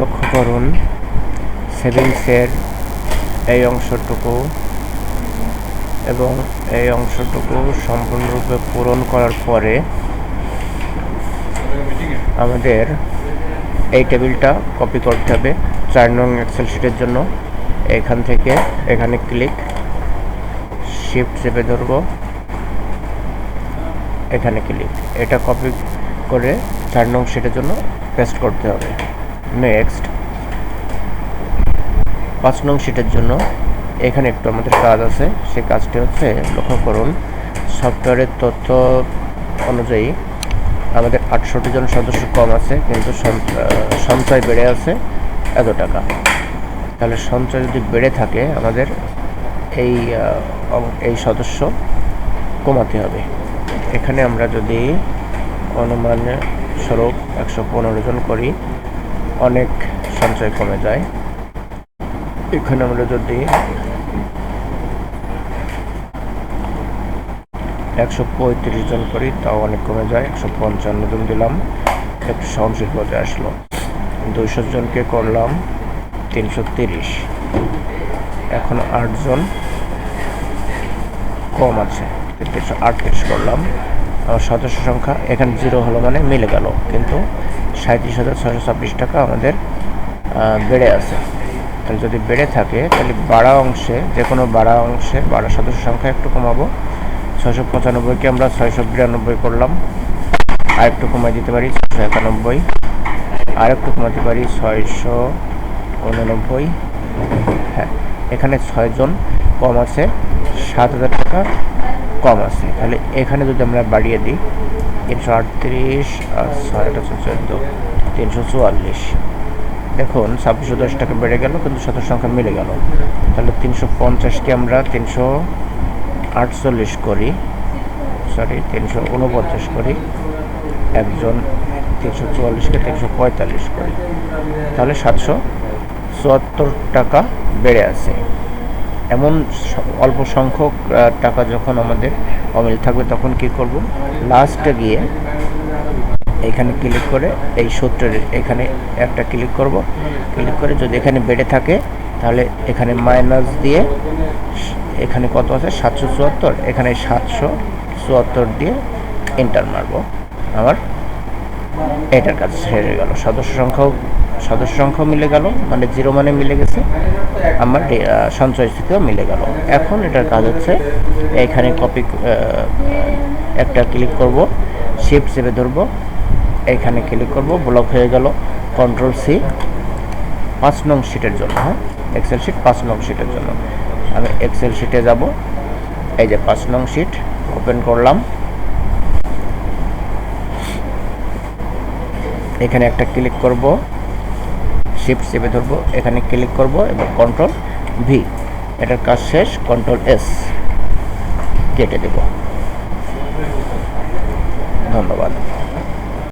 লক্ষ্য করুন সেভিংসের এই অংশটুকু এবং এই অংশটুকু সম্পূর্ণরূপে পূরণ করার পরে আমাদের এই টেবিলটা কপি করতে হবে চার নং এক্সেল শিটের জন্য। এখান থেকে এখানে ক্লিক শিফট চেপে ধরবো। এখানে ক্লিক এটা কপি করে চার নং শিটের জন্য পেস্ট করতে হবে। নেক্সট পাঁচ নং শিটের জন্য এখানে একটু আমাদের কাজ আছে। সেই কাজটি হচ্ছে লক্ষ্য করুন সফটওয়্যারের তথ্য অনুযায়ী আমাদের আটষট্টি জন সদস্য কম আছে, কিন্তু সঞ্চয় বেড়ে আছে এত টাকা। তাহলে সঞ্চয় যদি বেড়ে থাকে, আমাদের এই এই সদস্য কমাতে হবে। এখানে আমরা যদি অনুমান স্বরূপ একশো পনেরো জন করি অনেক সঞ্চয় কমে যায়। এখানে আমরা যদি একশো পঁয়ত্রিশ জন করি, তাও অনেক কমে যায়। একশো পঞ্চান্ন জন দিলাম, একটু সহনশীল পর্যায়ে আসলো। দুইশো জনকে করলাম, তিনশো তিরিশ। এখন আটজন কম আছে, তিনশো আটত্রিশ করলাম। আমার সদস্য সংখ্যা এখানে জিরো হলো মানে মিলে গেল, কিন্তু সাঁত্রিশ হাজার ছশো ছাব্বিশ টাকা আমাদের বেড়ে আছে। তাহলে যদি বেড়ে থাকে, তাহলে বাড়া অংশে, যে কোনো বাড়া অংশে, বাড়া সদস্য সংখ্যা একটু কমাবো। ছয়শো পঁচানব্বইকে আমরা ছয়শো বিরানব্বই করলাম। আর একটু কমাই দিতে পারি, ছয়শো একানব্বই। আর একটু কমাতে পারি, ছয়শো উননব্বই। হ্যাঁ এখানে ছয়জন কম আছে, সাত হাজার টাকা কম আছে। তাহলে এখানে যদি আমরা বাড়িয়ে দিই তিনশো আটত্রিশ আর ছয় আঠাশো চোদ্দ, তিনশো চুয়াল্লিশ। দেখুন, ছাব্বিশশো দশ টাকা বেড়ে গেল, কিন্তু সদস্য সংখ্যা মিলে গেল। তাহলে তিনশো পঞ্চাশকে আমরা তিনশো আটচল্লিশ করি। সরি তিনশো উনপঞ্চাশ করি। একজন তিনশো চুয়াল্লিশকে তিনশো পঁয়তাল্লিশ করি। তাহলে সাতশো চুয়াত্তর টাকা বেড়ে আছে। এমন অল্প সংখ্যক টাকা যখন আমাদের অমিল থাকবে, তখন কি করব? লাস্টে গিয়ে এখানে ক্লিক করে এই সূত্রের এখানে একটা ক্লিক করব। ক্লিক করে যদি এখানে বেড়ে থাকে, তাহলে এখানে মাইনাস দিয়ে এখানে কত আছে? সাতশো চুয়াত্তর। এখানে সাতশো চুয়াত্তর দিয়ে এন্টার মারব। আমার এটার কাজ সেরে গেল। সদস্য সংখ্যাও সদস্য সংখ্যাও মিলে গেল মানে জিরো মানে মিলে গেছে। আমার সঞ্চয় স্থিতিও মিলে গেল। এখন এটার কাজ হচ্ছে এইখানে কপি একটা ক্লিক করব শিফট চেপে ধরবো, এখানে ক্লিক করব ব্লক হয়ে গেল কন্ট্রোল সি পাঁচ নং শিটের জন্য হ্যাঁ? এক্সেল শিট পাঁচ নং শিটের জন্য। আমি এক্সেল শিটে যাব, এই যে পাঁচ নং শিট ওপেন করলাম। এখানে একটা ক্লিক করব শিফট চেপে ধরবো, এখানে ক্লিক করব এবং কন্ট্রোল ভি এটার কাজ শেষ কন্ট্রোল এস কেটে দেব। ধন্যবাদ।